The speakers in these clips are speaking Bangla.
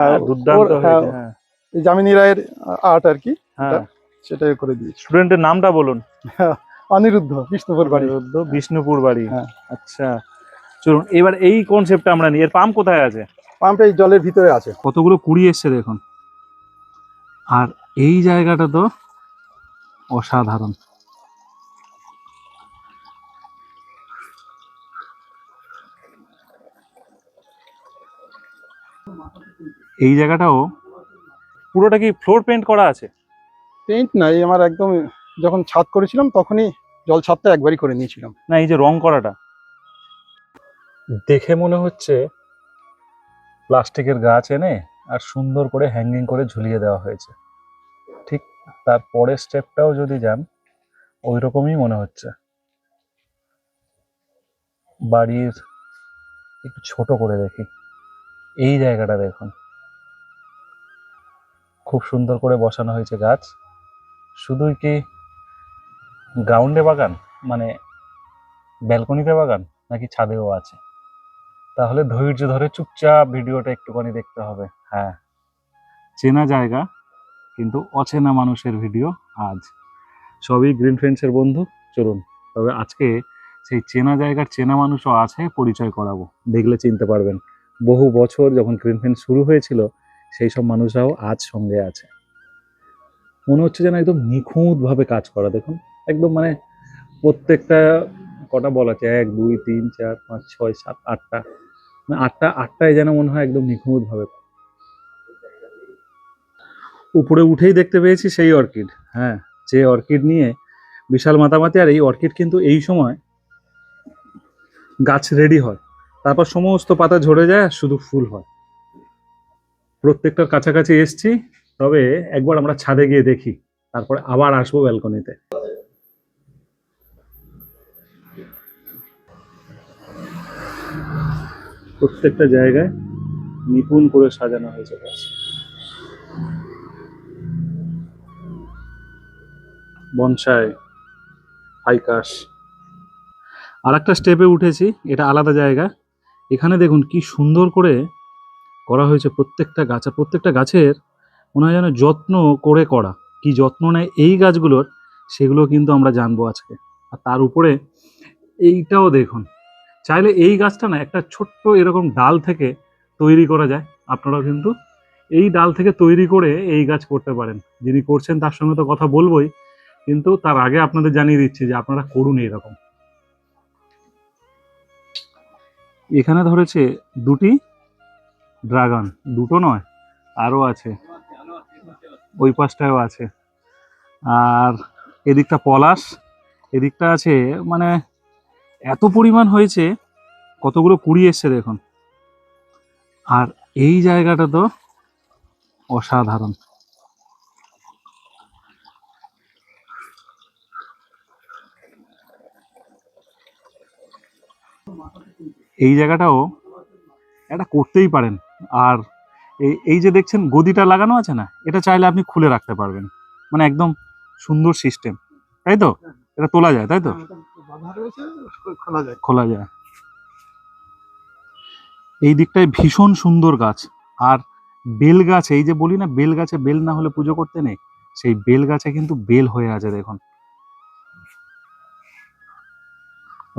হ্যাঁ, দুর্দান্ত হ্যাঁ, হয়েছে হ্যাঁ। এই যামিনী রায়ের আর্ট আর কি হ্যাঁ। সেটা করে দিয়েছি। স্টুডেন্টের নামটা বলুন। অনিরুদ্ধ বিষ্ণুপুর বাড়ি। অনিরুদ্ধ বিষ্ণুপুর বাড়ি। হ্যাঁ। আচ্ছা। চলুন এবার এই কনসেপ্টটা আমরা নিই। এর পাম্প কোথায় আছে? পাম্পটা এই জলের ভিতরে আছে। কতগুলো কুড়ি এসছে দেখুন। আর এই জায়গাটা তো অসাধারণ। এই জায়গাটাও পুরোটা কি ফ্লোর পেন্ট করা আছে? পেইন্ট নাই আমার একদম যখন ছাদ করেছিলাম তখনই জল ছাদটা একবারই করে নিয়েছিলাম। না এই যে রং করাটা। দেখে মনে হচ্ছে প্লাস্টিকের গাছ এনে আর সুন্দর করে হ্যাঙ্গিং করে ঝুলিয়ে দেওয়া হয়েছে। ঠিক তার পরের স্টেপটাও যদি যান ওই রকমই মনে হচ্ছে। বাড়ির একটু ছোট করে দেখি। এই জায়গাটা দেখুন। খুব সুন্দর করে বসানো হয়েছে গাছ। শুধুই কি গ্রাউন্ডে বাগান? মানে ব্যালকনিতে বাগান? নাকি ছাদেও আছে? তাহলে ধৈর্য ধরে চুপচাপ ভিডিওটা একটুখানি দেখতে হবে। হ্যাঁ চেনা জায়গা, কিন্তু অচেনা মানুষের ভিডিও আজ। সবই গ্রিন ফ্রেন্ডসের বন্ধু, চলুন। তবে আজকে সেই চেনা জায়গার চেনা মানুষও আছে, পরিচয় করাবো। দেখলে চিনতে পারবেন। বহু বছর যখন গ্রিন ফ্রেন্ডস শুরু হয়েছিল সেই সব মানুষরাও আজ সঙ্গে আছে। মনে হচ্ছে যেন একদম নিখুঁতভাবে কাজ করা, দেখুন। একদম মানে প্রত্যেকটা কটা বলা আছে, এক, দুই, তিন, চার, পাঁচ, ছয়, সাত, আটটা। মানে আটটা, আটটায় যেন মনে হয় একদম নিখুঁতভাবে। উপরে উঠেই দেখতে পেয়েছি সেই অর্কিড। হ্যাঁ যে অর্কিড নিয়ে বিশাল মাতামাতি, আর এই অর্কিড কিন্তু এই সময় গাছ রেডি হয়। তারপর সমস্ত পাতা ঝরে যায় শুধু ফুল হয়। প্রত্যেকটার কাছাকাছি এসছি, তবে একবার আমরা ছাদে গিয়ে দেখি, তারপরে আবার আসব ব্যালকনিতে। প্রত্যেকটা জায়গায় নিপুণ করে সাজানো হয়েছে গাছ। বনসাই হাইকাশ আর একটা স্টেপে উঠেছি, এটা আলাদা জায়গা। এখানে দেখুন কি সুন্দর করে করা হয়েছে প্রত্যেকটা গাছ, আর প্রত্যেকটা গাছের মনে হয় যেন যত্ন করে করা। কি যত্ন নেয় এই গাছগুলোর, সেগুলো কিন্তু আমরা জানব আজকে। আর তার উপরে এইটাও দেখুন। চাইলে এই গাছটা না একটা ছোট্ট এরকম ডাল থেকে তৈরি করা যায়। আপনারাও কিন্তু এই ডাল থেকে তৈরি করে এই গাছ করতে পারেন। যিনি করছেন তার সঙ্গে তো কথা বলবোই। কিন্তু তার আগে আপনাদের জানিয়ে দিচ্ছি যে আপনারা করুন এরকম এখানে ধরেছে দুটি ড্রাগন, দুটো নয়, আরও আছে। ওই পাশটায়ও আছে। আর এদিকটা পলাশ, এদিকটা আছে মানে এত পরিমাণ হয়েছে, কতগুলো কুড়ি এসছে দেখুন। আর এই জায়গাটা তো অসাধারণ। এই জায়গাটাও এটা করতেই পারেন। আর এই এই যে দেখছেন গদিটা লাগানো আছে না, এটা চাইলে আপনি খুলে রাখতে পারবেন। মানে একদম সুন্দর সিস্টেম তাই তো? এটা তোলা যায়, তাই তো? খোলা যায়। এই দিকটায় ভীষণ সুন্দর গাছ। আর বেল গাছ, এই যে বলি না, বেল গাছে বেল না হলে পুজো করতে নেই, সেই বেল গাছে কিন্তু বেল হয়ে আছে দেখুন।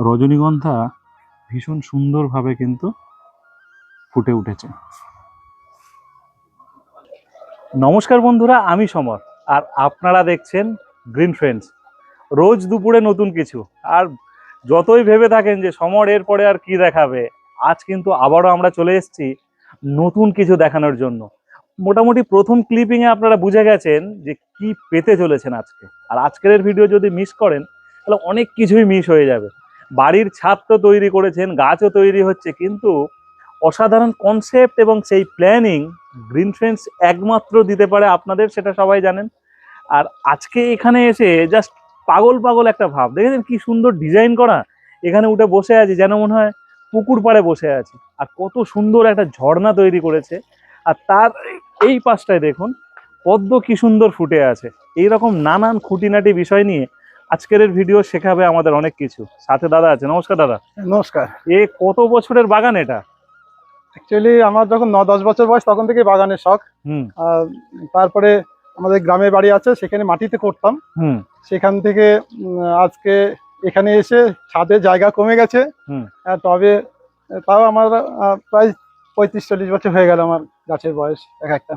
রজনীগন্ধা ভীষণ সুন্দরভাবে কিন্তু ফুটে উঠেছে। নমস্কার বন্ধুরা, আমি সমর, আর আপনারা দেখছেন গ্রিন ফ্রেন্ডস রোজ দুপুরে নতুন কিছু, আর যতই ভেবে থাকেন যে সমর এরপরে আর কি দেখাবে, আজ কিন্তু আবারও আমরা চলে এসেছি নতুন কিছু দেখানোর জন্য। মোটামুটি প্রথম ক্লিপিংয়ে আপনারা বুঝে গেছেন যে কি পেতে চলেছেন আজকে। আর আজকের ভিডিও যদি মিস করেন, তাহলে অনেক কিছুই মিস হয়ে যাবে। বাড়ির ছাদ তো তৈরি করেছেন, গাছও তৈরি হচ্ছে, কিন্তু অসাধারণ কনসেপ্ট এবং সেই প্ল্যানিং গ্রিন ফ্রেন্ডস একমাত্র দিতে পারে আপনাদের সেটা সবাই জানেন। আর আজকে এখানে এসে জাস্ট পাগল পাগল একটা ভাব। দেখেছেন কি সুন্দর ডিজাইন করা? এখানে উঠে বসে আছি যেন মনে হয় পুকুর পাড়ে বসে আছি। আর কত সুন্দর একটা ঝর্ণা তৈরি করেছে। আর তার এই পাশটায় দেখুন পদ্ম কি সুন্দর ফুটে আছে। এই রকম নানান খুঁটিনাটি বিষয় নিয়ে আজকের ভিডিও শেখাবে আমাদের অনেক কিছু। সাথে দাদা আছে নমস্কার দাদা। নমস্কার। এ কত বছরের বাগান এটা? অ্যাকচুয়ালি আমার যখন ন দশ বছর বয়স তখন থেকে বাগানের শখ। তারপরে আমাদের গ্রামে বাড়ি আছে সেখানে মাটিতে করতাম। সেখান থেকে আজকে এখানে এসে ছাদে জায়গা কমে গেছে। তবে তাও আমার প্রায় পঁয়ত্রিশ চল্লিশ বছর হয়ে গেল আমার গাছের বয়স এক একটা।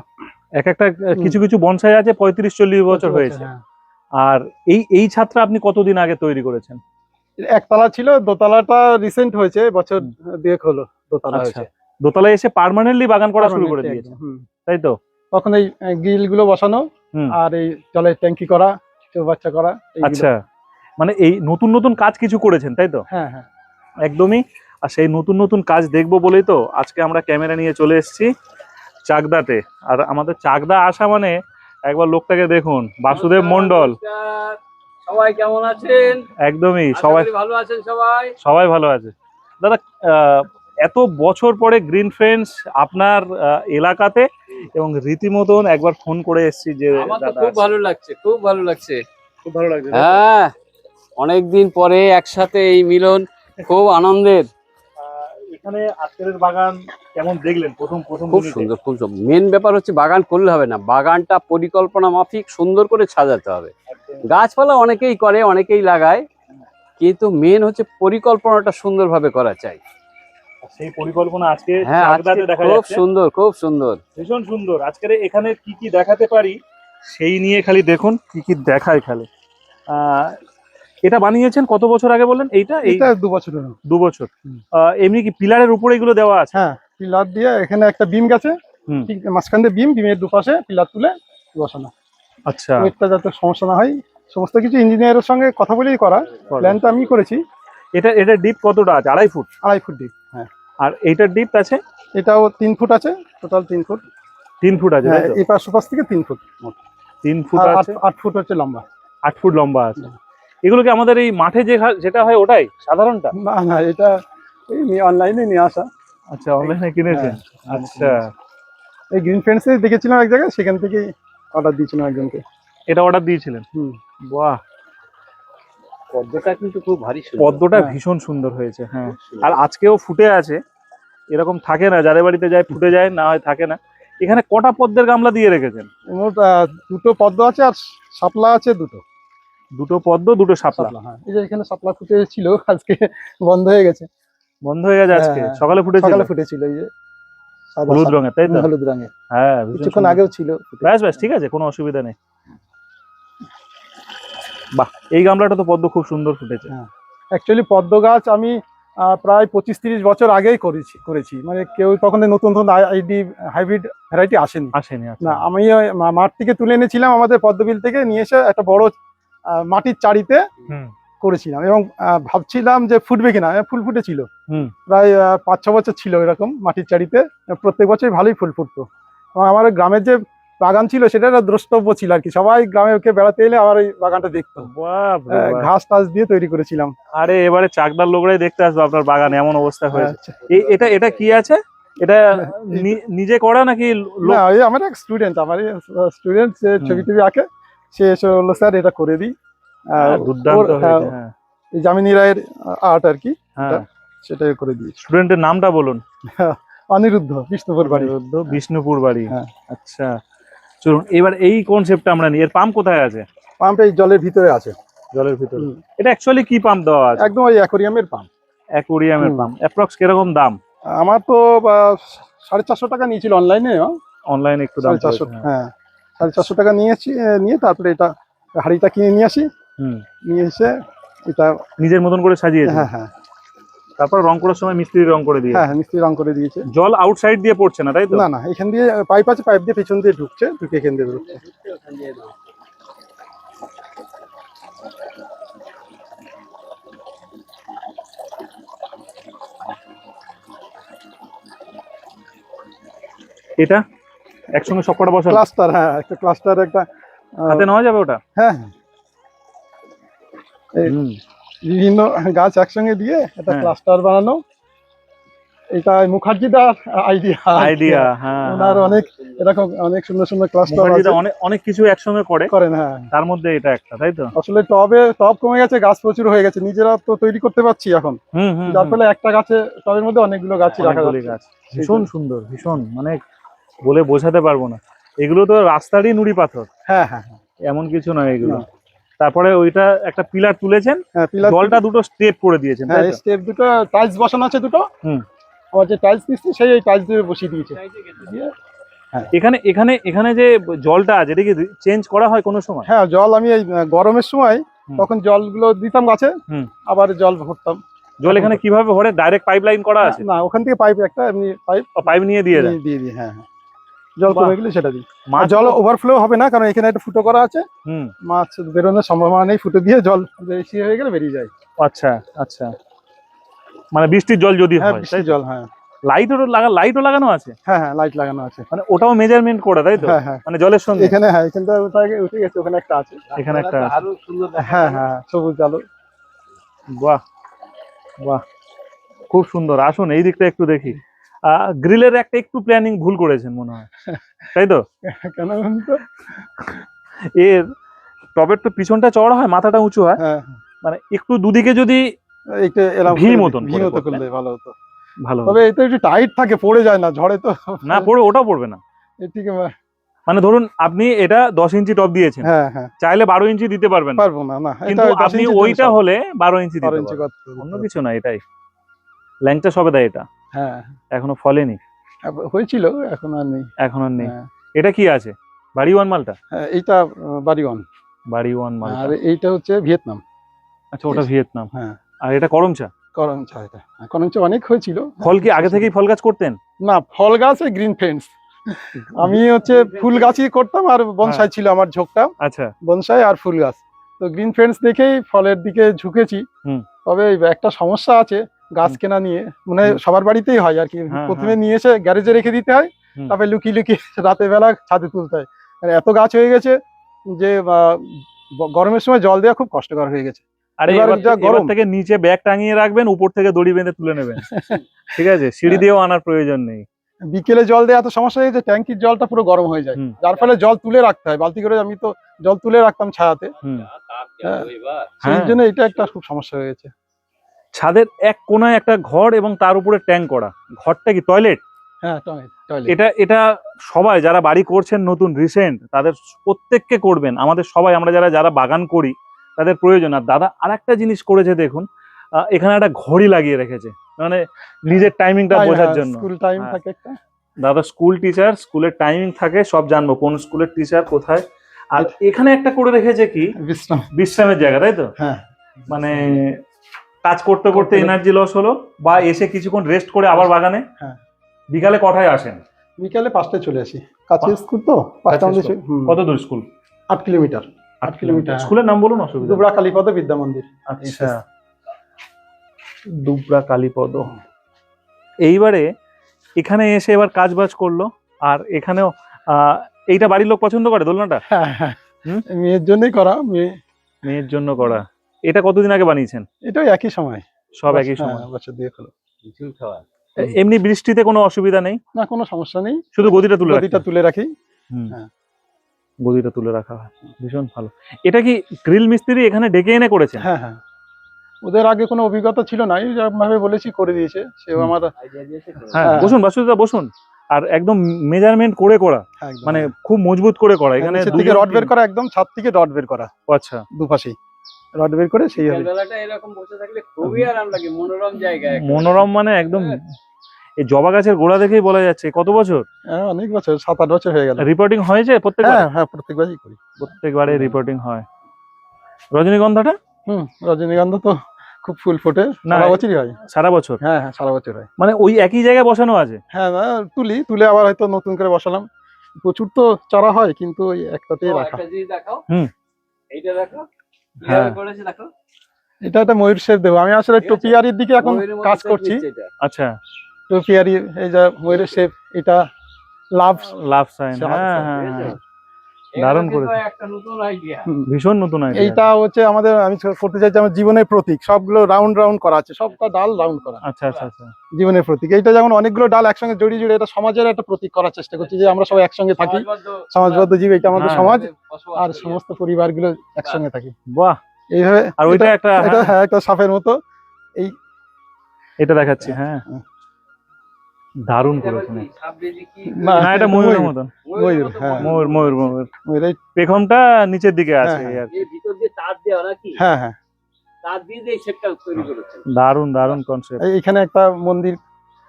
এক একটা কিছু কিছু বনসাই আছে পঁয়ত্রিশ চল্লিশ বছর হয়েছে। হ্যাঁ। আর এই এই ছাদটা আপনি কতদিন আগে তৈরি করেছেন? একতলা ছিল দোতলাটা রিসেন্ট হয়েছে বছর দুয়েক হলো দোতলা আচ্ছা। হয়েছে। দোতলায় এসে পার্মানেন্টলি বাগান করা শুরু করে দিয়েছে। তাই তো? তখন এই গ্রিলগুলো বসানো হুম। আর এই জলের ট্যাঙ্কি করা চৌবাচ্চা করা আচ্ছা। মানে এই নতুন নতুন কাজ কিছু করেছেন তাই তো? হ্যাঁ হ্যাঁ। একদমই। আর সেই নতুন নতুন কাজ দেখব বলেই তো আজকে আমরা ক্যামেরা নিয়ে চলে এসেছি চাকদাতে। আর আমাদের চাকদা আসা মানে একবার লোকটাকে দেখুন বাসুদেব মন্ডল সবাই কেমন আছেন? একদমই সবাই ভালো আছেন সবাই। সবাই ভালো আছে। দাদা আহ, এত বছর পরে গ্রিন ফ্রেন্ডস আপনার এলাকাতে এবং রীতিমতন একবার ফোন করে এসেছি যে খুব ভালো লাগছে খুব ভালো লাগছে। খুব ভালো লাগছে হ্যাঁ অনেকদিন পরে একসাথে এই মিলন খুব আনন্দের। এখানে আজকের বাগান কেমন দেখলেন প্রথম প্রথম খুব সুন্দর খুব সুন্দর। মেন ব্যাপার হচ্ছে বাগান করলে হবে না। বাগানটা পরিকল্পনা মাফিক সুন্দর করে সাজাতে হবে। গাছপালা অনেকেই করে অনেকেই লাগায় কিন্তু মেন হচ্ছে পরিকল্পনাটা সুন্দরভাবে করা চাই। সেই পরিকল্পনা আজকে হ্যাঁ আজকে দেখা খুব সুন্দর খুব সুন্দর। ভীষণ সুন্দর। আজকের এখানে কি কি দেখাতে পারি সেই নিয়ে খালি দেখুন কি কি দেখায় খালি। আহ, এটা বানিয়েছেন কত বছর আগে বললেন? এইটা? এইটা দু বছর দু বছর। আহ, এমনি কি পিলারের উপরে এগুলো দেওয়া আছে? হ্যাঁ পিলার দিয়ে এখানে একটা বিম গেছে। হুম। ঠিক মাঝখান দিয়ে বিম বিমের দুপাশে পিলার তুলে বসানো। আচ্ছা। ওয়েটটা যাতে সমস্যা না হয়। সমস্ত কিছু ইঞ্জিনিয়ারের সঙ্গে কথা বলেই করা। প্ল্যানটা আমি করেছি। এটা এটা ডিপ কতটা আছে? আড়াই ফুট? আড়াই ফুট ডিপ আর এইটার ডিপ আছে? এটাও তিন ফুট আছে টোটাল তিন ফুট। তিন ফুট আছে হ্যাঁ এই পাশ ওপাশ থেকে তিন ফুট তিন ফুট আট আছে? আট ফুট হচ্ছে লম্বা। আট ফুট লম্বা আছে। এগুলো কি আমাদের এই মাঠে যে যেটা হয় ওটাই? সাধারণটা? না না এটা এই অনলাইনে নিয়ে আসা। আচ্ছা অনলাইনে কিনেছেন? হ্যাঁ। আচ্ছা। এই গ্রিন ফ্রেন্ডসে দেখেছিলাম এক জায়গায় সেখান থেকেই অর্ডার দিয়েছিলাম একজনকে। এটা অর্ডার দিয়েছিলেন? হুম। বাহ! পদ্মটা কিন্তু খুব ভারী পদ্মটা হ্যাঁ। ভীষণ সুন্দর হয়েছে হ্যাঁ। আর আজকেও ফুটে আছে এরকম থাকে না যাদের বাড়িতে যায় ফুটে যায় না হয় থাকে না। এখানে কটা পদ্মের গামলা দিয়ে রেখেছেন? মোট দুটো পদ্ম আছে আর শাপলা আছে দুটো। দুটো পদ্ম দুটো শাপলা। শাপলা হ্যাঁ। এই যে এখানে শাপলা ফুটে ছিল আজকে বন্ধ হয়ে গেছে। বন্ধ হয়ে গেছে আজকে? হ্যাঁ, সকালে ফুটেছিল? সকালে ফুটেছিল এই যে হলুদ রঙের তাই তো? হলুদ রঙের। হ্যাঁ কিছুক্ষণ আগেও ছিল ফুটে। ব্যাস ব্যাস ঠিক আছে কোনো অসুবিধা নেই। বাহ এই গামলাটা তো পদ্ম খুব সুন্দর ফুটেছে। অ্যাকচুয়ালি পদ্ম গাছ আমি প্রায় পঁচিশ তিরিশ বছর আগেই করেছি করেছি। মানে কেউ তখন নতুন নতুন আইডি হাইব্রিড ভ্যারাইটি আসেনি। আসেনি আচ্ছা। না আমি মাঠ থেকে তুলে এনেছিলাম আমাদের পদ্মবিল থেকে নিয়ে এসে একটা বড় মাটির চারিতে হুম। করেছিলাম এবং ভাবছিলাম যে ফুটবে কিনা ফুল ফুটেছিল। হুম। প্রায় পাঁচ ছ বছর ছিল এরকম মাটির চারিতে প্রত্যেক বছরই ভালোই ফুল ফুটতো। এবং আমার গ্রামের যে বাগান ছিল সেটা একটা দ্রষ্টব্য ছিল আর কি। সবাই গ্রামে ওকে বেড়াতে এলে আমার ওই বাগানটা দেখতো। ঘাস টাস দিয়ে তৈরি করেছিলাম। আরে এবারে চাকদার লোকরাই দেখতে আসবে আপনার বাগান এমন অবস্থা হয়েছে। আচ্ছা। এটা এটা কি আছে? এটা নিজে করা নাকি না আমার এক স্টুডেন্ট আমার স্টুডেন্ট সে ছবি টবি আঁকে। সে এসে বলল স্যার এটা করে দিই। হ্যাঁ, ওর, হ্যাঁ, হ্যাঁ। এই জামিনী রায়ের আর্ট আর কি হ্যাঁ। সেটাই করে দিয়েছি। স্টুডেন্টের নামটা বলুন। অনিরুদ্ধ বিষ্ণুপুর বাড়ি। বিষ্ণুপুর বাড়ি। হ্যাঁ। আচ্ছা। চলুন এবার এই কনসেপ্টটা আমরা নিই। এর পাম্প কোথায় আছে? পাম্প এই জলের ভিতরে আছে। জলের ভিতরে। এটা অ্যাকচুয়ালি কি পাম্প দেওয়া আছে? একদম ওই অ্যাকোরিয়ামের পাম্প অ্যাকোরিয়ামের পাম্প অ্যাপ্রক্স কীরকম দাম? আমার তো সাড়ে চারশো টাকা নিয়েছিল অনলাইনে অনলাইনে একটু দাম চারশো হ্যাঁ। হ্যাঁ। সাড়ে চারশো টাকা নিয়েছি নিয়ে তারপরে এটা হাড়িটা কিনে নিয়ে আসি। হুম। নিয়ে এসে এটা নিজের মতন করে সাজিয়েছে? হ্যাঁ হ্যাঁ। তারপর রং করার সময় মিস্ত্রি রং করে দিয়ে হ্যাঁ হ্যাঁ মিস্ত্রি রং করে দিয়েছে। জল আউটসাইড দিয়ে পড়ছে না তাই তো? না না এখান দিয়ে পাইপ আছে পাইপ দিয়ে পেছন দিয়ে ঢুকছে ঢুকে এখান দিয়ে ঢুকছে এটা? একসঙ্গে সবকটা বসানো? ক্লাস্টার হ্যাঁ একটা ক্লাস্টার একটা হাতে নেওয়া যাবে ওটা? হ্যাঁ হ্যাঁ। বিভিন্ন গাছ একসঙ্গে দিয়ে একটা হ্যাঁ। ক্লাস্টার বানানো। এটা মুখার্জিদার আইডিয়া আইডিয়া হ্যাঁ। ওনার অনেক এরকম অনেক সুন্দর সুন্দর ক্লাস্টার মুখার্জিদা অনেক অনেক কিছু একসঙ্গে করে। করেন হ্যাঁ। তার মধ্যে এটা একটা তাই তো? আসলে টবে টব কমে গেছে গাছ প্রচুর হয়ে গেছে। নিজেরা তো তৈরি করতে পারছি এখন। যার ফলে একটা গাছে টবের মধ্যে অনেকগুলো গাছই রাখা গাছ। ভীষণ সুন্দর ভীষণ। মানে বলে বোঝাতে পারব না। এগুলো তো রাস্তারই নুড়ি পাথর। হ্যাঁ হ্যাঁ হ্যাঁ। এমন কিছু নয় এগুলো। তারপরে ওইটা একটা পিলার তুলেছেন হ্যাঁ জলটা দুটো স্টেপ করে দিয়েছেন হ্যাঁ স্টেপ দুটো টাইলস বসানো আছে দুটো। হুম। আমার যে টাইলস দিচ্ছি সেই এই টাইলস দিয়ে বসিয়ে দিয়েছে। দিয়ে এখানে এখানে এখানে যে জলটা আছে এটা কি চেঞ্জ করা হয় কোনো সময়? হ্যাঁ জল আমি এই গরমের সময় তখন জলগুলো দিতাম গাছে হুম। আবার জল ভরতাম। জল এখানে কীভাবে ভরে? ডাইরেক্ট পাইপ লাইন করা আছে? না ওখান থেকে পাইপ একটা এমনি পাইপ পাইপ নিয়ে দিয়ে দেয়? দিয়ে দিই হ্যাঁ হ্যাঁ। জল। কমে গেলে সেটা দিই মাছ জল ওভারফ্লো হবে না কারণ এখানে একটা ফুটো করা আছে। হুম। মাছ বেরোনোর সম্ভাবনা নেই ফুটো দিয়ে জল বেশি হয়ে গেলে বেরিয়ে যায়। আচ্ছা আচ্ছা। মানে বৃষ্টির জল যদি হ্যাঁ হয় বৃষ্টি জল হ্যাঁ। লাইটও লাগা লাইটও লাগানো আছে? হ্যাঁ হ্যাঁ লাইট লাগানো আছে। মানে ওটাও মেজারমেন্ট করে তাই তো? হ্যাঁ হ্যাঁ। মানে জলের সঙ্গে? এখানে হ্যাঁ এখানটা ওটা উঠে গেছে ওখানে একটা আছে। এখানে একটা আরও সুন্দর হ্যাঁ। হ্যাঁ হ্যাঁ, সবুজ আলো। বাহ। বাহ খুব সুন্দর। আসুন এই দিকটা একটু দেখি। গ্রিলের একটা একটু প্ল্যানিং ভুল করেছেন মনে হয়। তাই তো? কেন তো? এর টবের তো পিছনটা চওড়া হয় মাথাটা উঁচু হয়। হ্যাঁ। মানে একটু দুদিকে যদি এইটা ভি মতন ভি মতো করলে। করলে ভালো হতো। ভালো তবে এটা একটু টাইট থাকে পড়ে যায় না ঝড়ে তো। না পড়ে ওটাও পড়বে না। মানে ধরুন আপনি এটা দশ ইঞ্চি টপ দিয়েছেন। হ্যাঁ হ্যাঁ। চাইলে বারো ইঞ্চি দিতে পারবেন পারব না না কিন্তু আপনি ওইটা হলে বারো ইঞ্চি দিতে অন্য কিছু না এটাই। ল্যাংটা সবে দেয় এটা। হ্যাঁ। এখনও ফলেনি? হয়েছিল এখন আর নেই। এখন আর নেই। হ্যাঁ। এটা কি আছে? বাড়ি ওয়ান মালটা? হ্যাঁ, এইটা আহ, বাড়ি ওয়ান বাড়ি ওয়ান মাল আর এইটা হচ্ছে ভিয়েতনাম। আচ্ছা ওটা ভিয়েতনাম। হ্যাঁ। আর এটা করম চা? করম চা এটা। হ্যাঁ, করম চা অনেক হয়েছিল। ফল কি আগে থেকেই ফল গাছ করতেন? না ফল গাছ আর গ্রিন ফ্রেন্ডস আমি হচ্ছে ফুল গাছই করতাম আর বনসাই ছিল আমার ঝোঁকটা আচ্ছা। বনসাই আর ফুল গাছ। তো গ্রিন ফ্রেন্ডস দেখেই ফলের দিকে ঝুঁকেছি। হুম। তবে একটা সমস্যা আছে। গাছ কেনা নিয়ে মানে। সবার বাড়িতেই হয় আর কি। হ্যাঁ, প্রথমে হ্যাঁ। নিয়ে এসে গ্যারেজে রেখে দিতে হয় তারপরে লুকিয়ে লুকিয়ে রাতের বেলা ছাদে তুলতে হয়। আর এত গাছ হয়ে গেছে যে গরমের সময় জল দেওয়া খুব কষ্টকর হয়ে গেছে। আর যা গরম। থেকে নিচে ব্যাগ টাঙিয়ে রাখবেন উপর থেকে দড়ি বেঁধে তুলে নেবেন। ঠিক আছে? সিঁড়ি দিয়েও আনার প্রয়োজন নেই। বিকেলে জল দেওয়া এত সমস্যা হয়ে গেছে ট্যাঙ্কির জলটা পুরো গরম হয়ে যায়। যার ফলে জল তুলে রাখতে হয়। বালতি করে আমি তো জল তুলে রাখতাম ছায়াতে। হ্যাঁ। সেই হ্যাঁ। জন্য এটা একটা খুব সমস্যা হয়ে গেছে। ছাদের এক কোনায় একটা ঘর এবং তার উপরে ট্যাঙ্ক করা। ঘরটা কি টয়লেট? হ্যাঁ এটা এটা সবাই যারা বাড়ি করছেন নতুন রিসেন্ট তাদের প্রত্যেককে করবেন। আমাদের সবাই আমরা যারা যারা বাগান করি তাদের প্রয়োজন। আর দাদা আর একটা জিনিস করেছে দেখুন এখানে একটা ঘড়ি লাগিয়ে রেখেছে। মানে নিজের টাইমিংটা বোঝার জন্য। স্কুল টাইম হ্যাঁ। থাকে একটা। দাদা স্কুল টিচার স্কুলের টাইমিং থাকে সব জানব কোন স্কুলের টিচার কোথায়। আর এখানে একটা করে রেখেছে কি? বিশ্রাম। বিশ্রামের জায়গা তাই তো? হ্যাঁ। মানে কাজ করতে করতে এনার্জি লস হলো বা এসে কিছুক্ষণ রেস্ট করে আবার বাগানে? হ্যাঁ। বিকালে কটায় আসেন? বিকালে পাঁচটায় চলে আসি। কাছে স্কুল তো? পাঁচটা আমাদের কত দূর স্কুল? আট কিলোমিটার। আট কিলোমিটার। কিলোমিটার স্কুলের নাম বলুন অসুবিধা। দুবরা কালীপদ বিদ্যা মন্দির। আচ্ছা। দুবরা কালীপদ। এইবারে এখানে এসে এবার কাজ বাজ করল আর এখানেও এইটা বাড়ির লোক পছন্দ করে দোলনাটা? হ্যাঁ হ্যাঁ? মেয়ের জন্যই করা মেয়ে মেয়ের জন্য করা। এটা কতদিন আগে বানিয়েছেন? এটাও একই সময়। সব একই সময়। হ্যাঁ, বছর দিয়ে হলো। কিছুই খাওয়া। এমনি বৃষ্টিতে কোনো অসুবিধা নেই? না কোনো সমস্যা নেই। শুধু গদিটা তুলে রাখতে তুলে রাখি। হ্যাঁ। গদিটা তুলে রাখা হয়। ভীষণ ভালো। এটা কি গ্রিল মিস্ত্রি এখানে ডেকে এনে করেছে হ্যাঁ হ্যাঁ। ওদের আগে কোনো অভিজ্ঞতা ছিল না ভাবে বলেছি করে দিয়েছে। সেও আমার হ্যাঁ। হ্যাঁ। বসুন বাসুদা বসুন। আর একদম মেজারমেন্ট করে করা। মানে খুব মজবুত করে করা। এখানে রড বের করা একদম ছাদ থেকে রড বের করা। আচ্ছা। দুপাশেই। রড বের করে সেই হবে। এরকম বসে থাকলে খুবই আরাম লাগে মনোরম জায়গা মনোরম মানে একদম এই জবা গাছের গোড়া দেখেই বলা যাচ্ছে। কত বছর? হ্যাঁ অনেক বছর সাত আট বছর হয়ে গেল। রিপোর্টিং হয়েছে প্রত্যেকবার? হ্যাঁ হ্যাঁ প্রত্যেকবারই করি। প্রত্যেকবারে রিপোর্টিং হয়। রজনীগন্ধাটা? হুম রজনীগন্ধা তো খুব ফুল ফোটে সারা বছরই হয়। সারা বছর? হ্যাঁ হ্যাঁ সারা বছর হয়। মানে ওই একই জায়গায় বসানো আছে? হ্যাঁ তুলি তুলে আবার হয়তো নতুন করে বসালাম। প্রচুর তো চারা হয় কিন্তু ওই একটাতেই রাখা। দেখাও। হুম। এইটা দেখো। কীভাবে করেছে দেখো। এটা একটা ময়ূর শেপ দেবো। আমি আসলে টুপিয়ারির টোপিয়ারির দিকে এখন কাজ করছি। আচ্ছা। টোপিয়ারি এই যে ময়ূরের শেপ এটা লাভ লাভ সাইন হ্যাঁ হ্যাঁ হ্যাঁ। দারুণ করেছে। একটা নতুন আইডিয়া ভীষণ নতুন। এইটা হচ্ছে আমাদের আমি করতে চাইছি আমার জীবনের প্রতীক। সবগুলো রাউন্ড রাউন্ড করা আছে সবটা ডাল রাউন্ড করা। আচ্ছা আচ্ছা আচ্ছা। জীবনের প্রতীক। এইটা যেমন অনেকগুলো ডাল একসঙ্গে জড়িয়ে জড়িয়ে এটা সমাজের একটা প্রতীক করার চেষ্টা করছি যে আমরা সবাই একসঙ্গে থাকি। সমাজবদ্ধ জীব এটা আমাদের হ্যাঁ। সমাজ আর সমস্ত পরিবারগুলো একসঙ্গে থাকি। বাহ। এইভাবে আর ওইটা একটা এটা হ্যাঁ একটা সাপের মতো। এই এটা দেখাচ্ছি হ্যাঁ। দারুণ করেছেন। না, এটা ময়ূরের মতন। ময়ূর, হ্যাঁ। ময়ূর ময়ূর ময়ূর। এটাই পেখমটা নিচের দিকে আছে হ্যাঁ, এই আর ভিতর দিয়ে তার দেওয়া নাকি? হ্যাঁ হ্যাঁ। তার দিয়ে দিয়ে সেটটা তৈরি করেছেন। দারুণ দারুণ কনসেপ্ট এই- এইখানে একটা মন্দির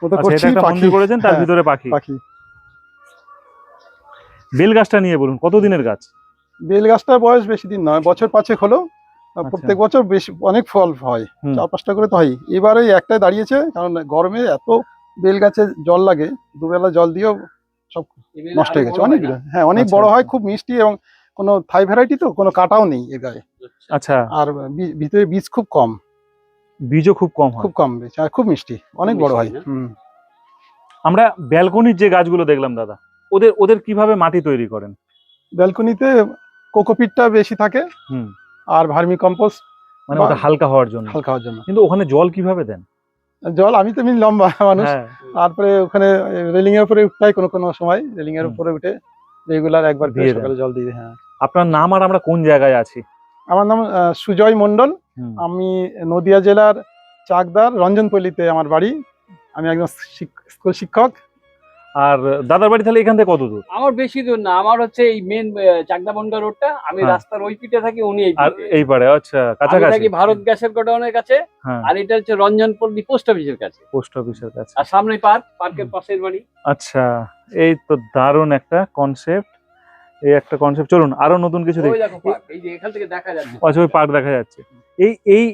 মতো আচ্ছা করছি পাখি। করেছেন তার হ্যাঁ, ভিতরে পাখি। পাখি। বেল গাছটা নিয়ে বলুন কতদিনের গাছ? বেল গাছটার বয়স বেশি দিন নয় বছর পাঁচেক হলো। আচ্ছা। প্রত্যেক বছর বেশি অনেক ফল হয়। চার পাঁচটা করে তো হয়। এবারে একটাই দাঁড়িয়েছে কারণ গরমে এত বেল গাছে জল লাগে দুবেলা জল দিয়েও সব নষ্ট হয়ে গেছে। অনেকগুলো। হ্যাঁ অনেক আচ্ছা, বড় হয় আচ্ছা। খুব মিষ্টি এবং কোনো থাই ভ্যারাইটি তো কোনো কাটাও নেই এ গায়ে। আচ্ছা। আর বি- ভিতরে বীজ খুব কম। বীজও খুব কম খুব কম বীজ আর খুব মিষ্টি। অনেক বড় হয়। হুম। আমরা ব্যালকনির যে গাছগুলো দেখলাম দাদা ওদের ওদের কীভাবে মাটি তৈরি করেন? ব্যালকনিতে কোকোপিটটা বেশি থাকে হুম। আর ভার্মি কম্পোস্ট মানে ওটা হালকা হওয়ার জন্য। হালকা হওয়ার জন্য। কিন্তু ওখানে জল কীভাবে দেন? জল আমি তো এমনি লম্বা মানুষ। হ্যাঁ। তারপরে ওখানে রেলিং এর উপরে উঠাই কোনো কোনো সময় রেলিং এর উপরে উঠে রেগুলার একবার দিয়ে সকালে জল দিয়ে দিই, হ্যাঁ। আপনার নাম আর আমরা কোন জায়গায় আছি? আমার নাম সুজয় মন্ডল আমি নদিয়া জেলার চাকদার রঞ্জনপল্লীতে আমার বাড়ি। আমি একজন স্কুল শিক্ষক। আর দাদার বাড়ি তাহলে এখান থেকে কত দূর? আমার বেশি দূর না আমার হচ্ছে এই মেন চাকদাবন্ডা রোডটা আমি হ্যাঁ। রাস্তার ওই পিঠে থাকি উনি এই আর এই পারে আচ্ছা কাছাকাছি। থাকি ভারত গ্যাসের গোডাউনের কাছে হ্যাঁ। আর এটা হচ্ছে রঞ্জনপল্লী পোস্ট অফিসের কাছে। পোস্ট অফিসের কাছে। আর সামনে পার্ক পার্কের পাশের বাড়ি। আচ্ছা এই তো দারুণ একটা কনসেপ্ট এই একটা কনসেপ্ট চলুন আরও নতুন কিছু দেখি। এই যে এখান থেকে দেখা যাচ্ছে। আচ্ছা ওই পার্ক দেখা যাচ্ছে। এই এই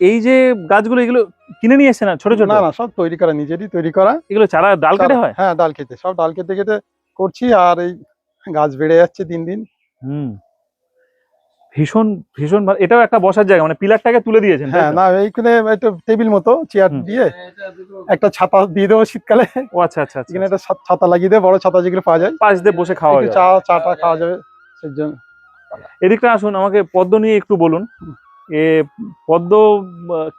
এই যে গাছগুলো এগুলো কিনে নিয়ে এসছে না ছোট ছোট? না না সব তৈরি করা নিজেরই তৈরি করা। এগুলো চারা ডাল কেটে হয়? হ্যাঁ ডাল কেটে সব ডাল কেটে কেটে করছি আর এই গাছ বেড়ে যাচ্ছে দিন দিন। হুম। ভীষণ ভীষণ এটাও একটা বসার জায়গা মানে পিলারটাকে তুলে দিয়েছেন হ্যাঁ না এইখানে একটা টেবিল মতো চেয়ার দিয়ে একটা ছাতা দিয়ে দেবো শীতকালে। ও আচ্ছা আচ্ছা আচ্ছা এখানে একটা ছাতা লাগিয়ে দেবো বড় ছাতা যেগুলো পাওয়া যায়। পাশ দিয়ে বসে খাওয়া যায় চা চাটা খাওয়া যাবে সেই জন্য। এদিকটা আসুন আমাকে পদ্ম নিয়ে একটু বলুন। এ পদ্ম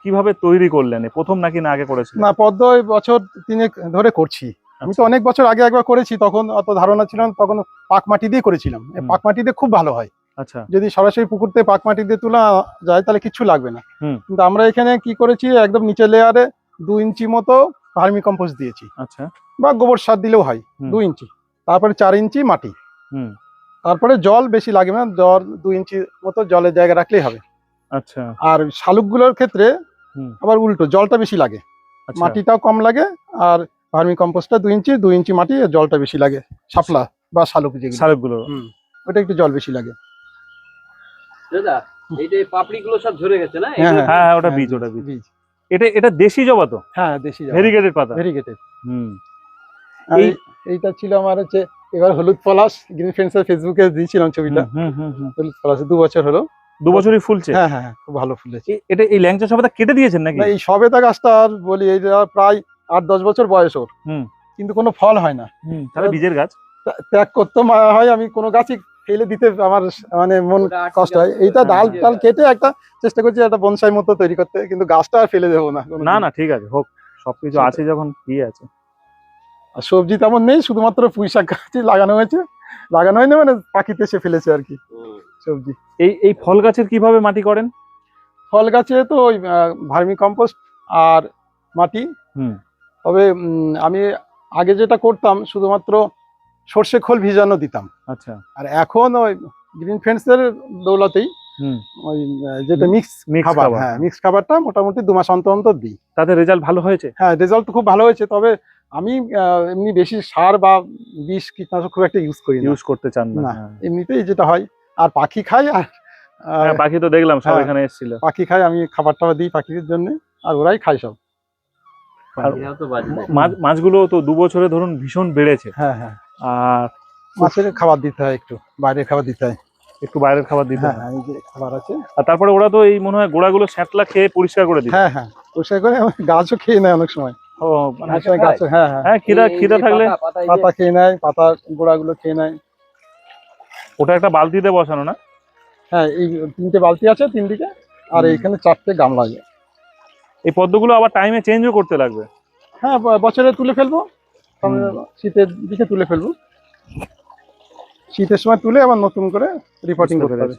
কীভাবে তৈরি করলেন? প্রথম নাকি না আগে করেছিলেন? না পদ্ম এই বছর তিনেক ধরে করছি। আমি তো অনেক বছর আগে একবার করেছি তখন অত ধারণা ছিল না তখন পাক মাটি দিয়ে করেছিলাম। পাক মাটি দিয়ে খুব ভালো হয়। আচ্ছা। যদি সরাসরি পুকুর থেকে পাক মাটি দিয়ে তোলা যায় তাহলে কিচ্ছু লাগবে না। কিন্তু আমরা এখানে কি করেছি একদম নিচের লেয়ারে দু ইঞ্চি মতো ভার্মি কম্পোস্ট দিয়েছি। আচ্ছা। বা গোবর সার দিলেও হয় দু ইঞ্চি। তারপরে চার ইঞ্চি মাটি। হুম। তারপরে জল বেশি লাগবে না জল দু ইঞ্চি মতো জলের জায়গা রাখলেই হবে। আচ্ছা। আর শালুকগুলোর ক্ষেত্রে আবার উল্টো জলটা বেশি লাগে। আচ্ছা। মাটিটাও কম লাগে আর ভার্মি কম্পোস্টটা দু ইঞ্চি দু ইঞ্চি মাটি আর জলটা বেশি লাগে শাপলা বা শালুক যেগুলো। শালকগুলো। হুম, ওটা একটু জল বেশি লাগে। দাদা এই যে পাপড়ি সব ঝরে গেছে না? হ্যাঁ, হ্যাঁ হ্যাঁ ওটা বীজ ওটা বীজ। এটা এটা দেশি জবা তো? হ্যাঁ দেশি ভেরিগেটেড পাতা? ভেরিগেটেড হুম। এই এইটা ছিল আমার হচ্ছে এবার হলুদ পলাশ গ্রিন ফ্রেন্ডস ফেসবুকে দিয়েছিলাম ছবিটা। হুম, হুম, হুম। হলুদ পলাশ দু বছর হলো। দু বছরই ফুলছে? হ্যাঁ হ্যাঁ হ্যাঁ, খুব ভালো ফুলেছে। এটা এই ল্যাংচা সবেদা কেটে দিয়েছেন নাকি? না, এই সবেদা গাছটা আর বলি এই প্রায় আট দশ বছর বয়স ওর। হুম। কিন্তু কোনো ফল হয় না। তাহলে বীজের গাছ? ত্যাগ করতে হয় আমি কোনো গাছই ফেলে দিতে আমার মানে মন কষ্ট হয়। এইটা ডাল টাল কেটে একটা চেষ্টা করছি একটা বনসাই মতো তৈরি করতে কিন্তু গাছটা আর ফেলে দেবো না না না ঠিক আছে হোক সবকিছু আছে যখন কি আছে। আর সবজি তেমন নেই শুধুমাত্র পুঁই শাক গাছই লাগানো হয়েছে। লাগানো হয়নি মানে পাখিতে এসে ফেলেছে আর কি। সবজি। এই এই ফল গাছের কীভাবে মাটি করেন? ফল গাছে তো ওই ভার্মি কম্পোস্ট আর মাটি। হুম। তবে আমি আগে যেটা করতাম শুধুমাত্র সর্ষে খোল ভিজানো দিতাম। আচ্ছা। আর এখন ওই গ্রিন ফ্রেন্ডসের দৌলতেই হুম। ওই যেটা মিক্স খাবার হ্যাঁ মিক্স খাবারটা মোটামুটি দু মাস অন্তর অন্তর দিই। তাতে রেজাল্ট ভালো হয়েছে? হ্যাঁ রেজাল্ট তো খুব ভালো হয়েছে তবে আমি এমনি বেশি সার বা বিষ কীটনাশক খুব একটা ইউজ করি ইউজ করতে চান না। হ্যাঁ। এমনিতেই যেটা হয় আর পাখি খায় আর হ্যাঁ পাখি তো দেখলাম সব হ্যাঁ। এখানে এসেছিল। পাখি খায় আমি খাবার টাবার দিই পাখিদের জন্য আর ওরাই খায় সব। মাছগুলো তো দু বছরে ধরুন ভীষণ বেড়েছে। হ্যাঁ হ্যাঁ। আর মাছের খাবার দিতে হয় একটু বাইরের খাবার দিতে হয়। একটু বাইরের খাবার দিতে হ্যাঁ হয়। হ্যাঁ এই যে খাবার আছে। আর তারপরে ওরা তো এই মনে হয় গোড়াগুলো স্যাঁতলা খেয়ে পরিষ্কার করে দিবে। হ্যাঁ হ্যাঁ পরিষ্কার করে গাছও খেয়ে নেয় অনেক সময়। ও মানে অনেক সময় গাছও হ্যাঁ হ্যাঁ। হ্যাঁ খিদা খিদা থাকলে পাতা খেয়ে নেয় পাতা গোড়াগুলো খেয়ে নেয়। ওটা একটা বালতিতে বসানো না? হ্যাঁ এই তিনটে বালতি আছে তিন দিকে আর এইখানে চারটে গামলা আছে। এই পদ্মগুলো আবার টাইমে চেঞ্জও করতে লাগবে। হ্যাঁ বছরে তুলে ফেলব। শীতের দিকে তুলে ফেলব। শীতের সময় তুলে আবার নতুন করে রিপোর্টিং করতে হবে।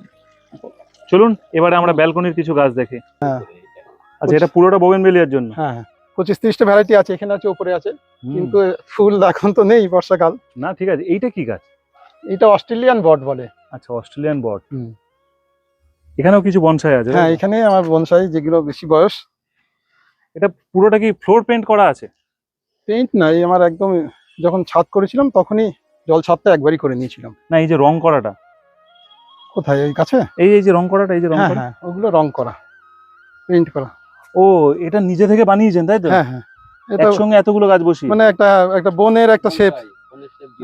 চলুন এবারে আমরা ব্যালকনির কিছু গাছ দেখি। হ্যাঁ। আচ্ছা এটা পুরোটা বোগেনভেলিয়ার জন্য? হ্যাঁ হ্যাঁ। পঁচিশ তিরিশটা ভ্যারাইটি আছে এখানে আছে উপরে আছে। কিন্তু ফুল এখন তো নেই বর্ষাকাল। না ঠিক আছে। এইটা কি গাছ? এটা অস্ট্রেলিয়ান বট বলে। আচ্ছা অস্ট্রেলিয়ান বট। এখানেও কিছু বনসাই আছে? হ্যাঁ এখানে আমার বনসাই যেগুলো বেশি বয়স। এটা পুরোটা কি ফ্লোর পেন্ট করা আছে? পেইন্ট নাই আমার একদম যখন ছাদ করেছিলাম তখনই জল ছাদটা একবারই করে নিয়েছিলাম। না এই যে রং করাটা? কোথায় এই কাছে? এই এই যে রং করাটা এই যে রং হ্যাঁ করা? হ্যাঁ ওগুলো রং করা পেইন্ট করা। ও এটা নিজে থেকে বানিয়েছেন তাই তো? হ্যাঁ হ্যাঁ। একসঙ্গে এতগুলো গাছ বসি মানে একটা একটা বনের একটা শেপ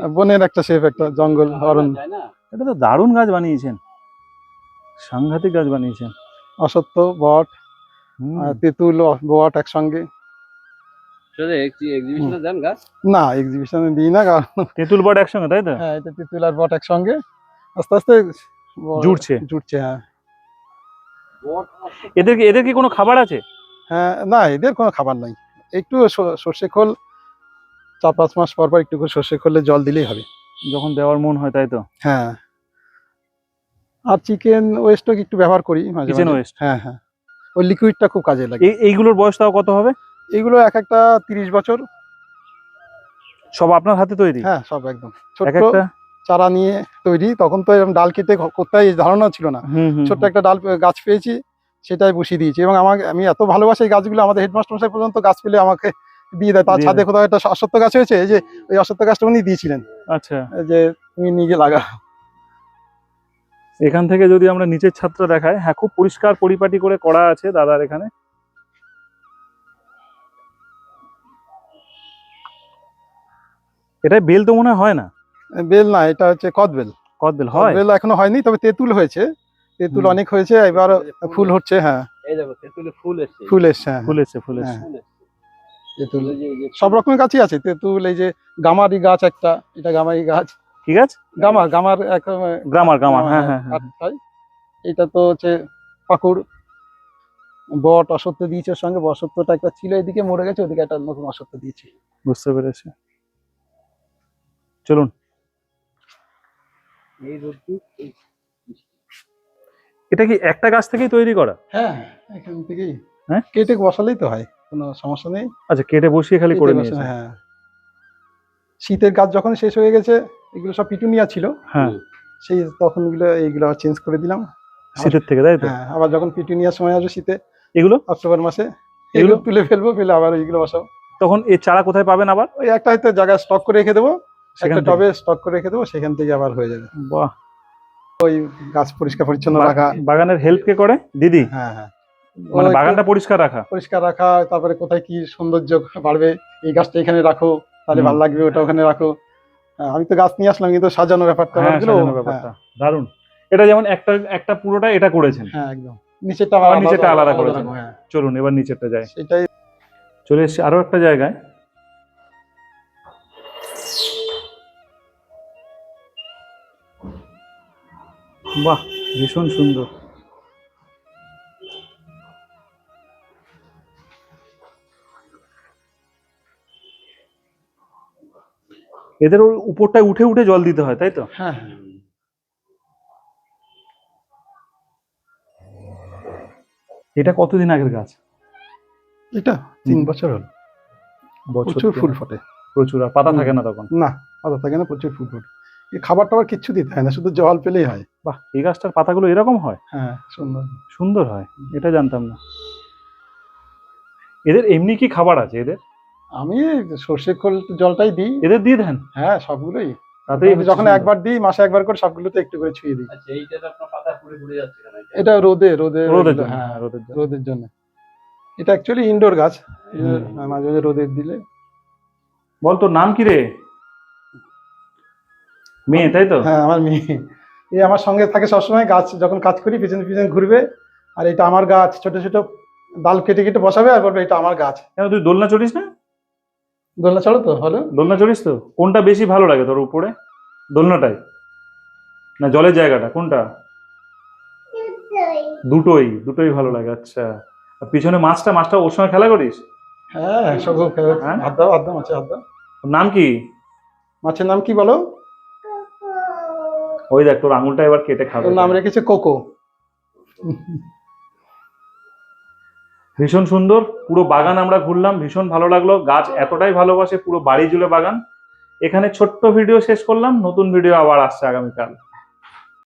বনের একটা শেপ একটা জঙ্গল অরণ্য। এটা তো দারুণ গাছ বানিয়েছেন। সাংঘাতিক গাছ বানিয়েছেন। অসত্য বট তেঁতুল বট একসঙ্গে। না এক্সিবিশনে দিই না কারণ তেঁতুল বট একসঙ্গে তাই তো? হ্যাঁ এটা তেঁতুল আর বট একসঙ্গে। আস্তে আস্তে জুড়ছে। জুড়ছে হ্যাঁ। এদের কি এদের কি কোনো খাবার আছে? হ্যাঁ না এদের কোনো খাবার নাই। একটু স- সর্ষে খোল চার পাঁচ মাস পর পর একটু করে সর্ষে খোলে জল দিলেই হবে। যখন দেওয়ার মন হয় তাই তো? হ্যাঁ। আর চিকেন ওয়েস্টও একটু ব্যবহার করি মাঝে কিচেন ওয়েস্ট? হ্যাঁ হ্যাঁ। ওই লিকুইডটা খুব কাজে লাগে। এইগুলোর বয়স তাও কত হবে? এইগুলো এক একটা তিরিশ বছর। সব আপনার হাতে তৈরি? হ্যাঁ সব একদম। এক একটা? চারা নিয়ে তৈরি। তখন তো এরকম ডাল কেটে ঘ- করতে ধারণা ছিল না। ছোট্ট একটা ডাল গাছ পেয়েছি সেটাই বসিয়ে দিয়েছি। এবং আমাকে আমি এত ভালোবাসি এই গাছগুলো আমাদের হেডমাস্টার মশাই পর্যন্ত গাছ পেলে আমাকে দিয়ে দেয়। তার ছাদে কোথাও একটা অশ্বত্থ গাছ হয়েছে এই যে ওই অশ্বত্থ গাছটা উনি দিয়েছিলেন। আচ্ছা। যে তুমি নিজে লাগা এখান থেকে যদি আমরা নিচের ছাদটা দেখাই হ্যাঁ খুব পরিষ্কার পরিপাটি করে করা আছে দাদার এখানে। এটা বেল তো মনে হয় না? বেল না এটা হচ্ছে কদবেল কদবেল হয়? বেল এখনও হয়নি তবে তেঁতুল হয়েছে। তেঁতুল অনেক হয়েছে এবার ফুল হচ্ছে হ্যাঁ। এই দেখো তেঁতুলে ফুল এসছে। ফুল এসছে হ্যাঁ। ফুল এসছে ফুল এসছে। হ্যাঁ। ফুল এসছে। তেঁতুল। সব রকমের গাছই আছে তেঁতুল এই যে গামারি গাছ একটা এটা গামারি গাছ। ঠিক আছে গামার গামার এক গ্রামার গ্রামার হ্যাঁ হ্যাঁ হ্যাঁ কাঠ এটা তো হচ্ছে পাকুড়। বট অসত্য দিয়েছে ওর সঙ্গে অসত্যটা একটা ছিল এদিকে মরে গেছে ওদিকে একটা নতুন অসত্য দিয়েছি। বুঝতে পেরেছি। চলুন। এটা কি একটা গাছ থেকেই তৈরি করা? হ্যাঁ এখান থেকেই। হ্যাঁ? কেটে বসালেই তো হয়। কোনো সমস্যা নেই। আচ্ছা কেটে বসিয়ে খালি করে নিয়েছে হ্যাঁ। শীতের গাছ যখন শেষ হয়ে গেছে এগুলো সব পিটুনিয়া ছিল। হ্যাঁ। সেই তখন এগুলো এইগুলো চেঞ্জ করে দিলাম। শীতের থেকে তাই তো? হ্যাঁ আবার যখন পিটুনিয়ার সময় আসবে শীতে এগুলো? অক্টোবর মাসে এগুলো? তুলে ফেলব ফেলে আবার এইগুলো বসাবো। তখন এর চারা কোথায় পাবেন আবার? ওই একটা হয়তো জায়গায় স্টক করে রেখে দেবো সেখান একটা টবে স্টক করে রেখে দেবো সেখান থেকে আবার হয়ে যাবে। বাহ। ওই গাছ পরিষ্কার পরিচ্ছন্ন রাখা। বাগানের হেল্প কে করে? দিদি? হ্যাঁ হ্যাঁ। মানে বাগানটা পরিষ্কার রাখা? পরিষ্কার রাখা তারপরে কোথায় কি সৌন্দর্য বাড়বে এই গাছটা এখানে রাখো তাহলে। ভালো লাগবে ওটা ওখানে রাখো। হ্যাঁ, আমি তো গাছ নিয়ে আসলাম কিন্তু সাজানো ব্যাপারটা হ্যাঁ সাজানোর ব্যাপারটা। দারুণ। এটা যেমন একটা একটা পুরোটা এটা করেছেন। হ্যাঁ একদম। নিচেরটা নিচেরটা আলাদা করেছেন। হ্যাঁ। চলুন এবার নিচেরটা যাই। সেটাই। চলে এসেছি আরও একটা জায়গায়। বাহ ভীষণ সুন্দর। এদের ওই উপরটায় উঠে উঠে জল দিতে হয় তাই তো? হ্যাঁ হ্যাঁ। এটা কতদিন আগের গাছ? এটা তিন বছর হল। প্রচুর ফুল। ফোটে। প্রচুর আর পাতা থাকে না তখন? না পাতা থাকে না প্রচুর ফুল ফোটে। এই খাবার টাবার কিচ্ছু দিতে হয় না শুধু জল পেলেই হয়। বাহ এই গাছটার পাতাগুলো এরকম হয়? হ্যাঁ সুন্দর। সুন্দর হয় এটা জানতাম না। এদের এমনি কি খাবার আছে এদের? আমি সর্ষে খোল জলটাই দিই। এদের দিয়ে দেন? হ্যাঁ সবগুলোই। তাতেই যখন একবার দিই মাসে একবার করে সবগুলোতে একটু করে ছুঁয়ে দিই। আচ্ছা এইটাতে আপনার পাতা পুড়ে পুড়ে যাচ্ছে এটা? এটা রোদে রোদে রোদের জন্য হ্যাঁ হ্যাঁ, রোদের জন্য। রোদের জন্য। এটা অ্যাকচুয়ালি ইনডোর গাছ। মাঝে মাঝে রোদে দিলে। বল তোর নাম কি রে? মেয়ে তাই তো? হ্যাঁ আমার মেয়ে। এই আমার সঙ্গে থাকে সবসময় গাছ যখন কাজ করি পিছনে পিছনে ঘুরবে। আর এটা আমার গাছ ছোট ছোট ডাল কেটে কেটে বসাবে আর বলবে এটা আমার গাছ। কেন তুই দোলনা চড়িস না? দোলনা চলো তো হলো? দোলনা চড়িস তো? কোনটা বেশি ভালো লাগে তোর উপরে? দোলনাটাই। না জলের জায়গাটা কোনটা? দুটোই। দুটোই ভালো লাগে আচ্ছা। আর পিছনে মাছটা মাছটা ওর সঙ্গে খেলা করিস? হ্যাঁ সব হ্যাঁ? হাত দাও হাত দাও মাছে ওর নাম কি? মাছের নাম কি বলো? ওই দেখ তোর আঙুলটা এবার কেটে খাবে। নাম রেখেছে কোকো। ভীষণ সুন্দর, পুরো বাগান আমরা ঘুরলাম, ভীষণ ভালো লাগল। গাছ এতটাই ভালোবাসে, পুরো বাড়ি জুড়ে বাগান। এখানে ছোট্ট ভিডিও শেষ করলাম, নতুন ভিডিও আবার আসছে আগামীকাল।